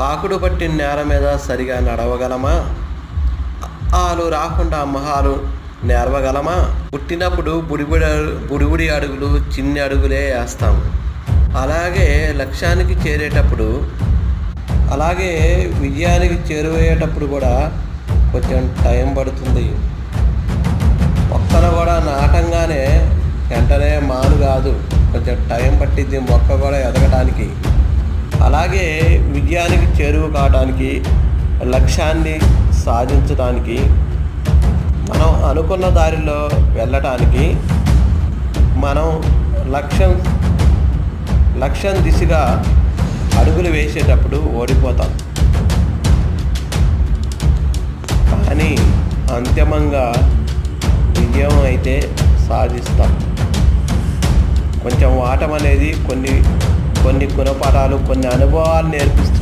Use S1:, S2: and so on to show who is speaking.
S1: పాకుడు పట్టిన నేల మీద సరిగా నడవగలమా? ఆలు రాకుండా మహాలు నేర్వగలమా? పుట్టినప్పుడు బుడిబుడి బుడిబుడి అడుగులు చిన్ని అడుగులే వేస్తాం. అలాగే లక్ష్యానికి చేరేటప్పుడు అలాగే విజయానికి చేరువయ్యేటప్పుడు కూడా కొంచెం టైం పడుతుంది. మొక్కను కూడా నాటంగానే వెంటనే మాను కాదు. కొంచెం టైం పట్టింది మొక్క కూడా ఎదగడానికి అలాగే విజయానికి చేరువు కావడానికి లక్ష్యాన్ని సాధించడానికి మనం అనుకున్న దారిలో వెళ్ళటానికి మనం లక్ష్యం లక్ష్యం దిశగా అడుగులు వేసేటప్పుడు ఓడిపోతాం. కానీ అంతిమంగా విజయం అయితే సాధిస్తాం. కొంచెం వాటం అనేది కొన్ని కొన్ని గుణపాఠాలు కొన్ని అనుభవాలు నేర్పిస్తుంది.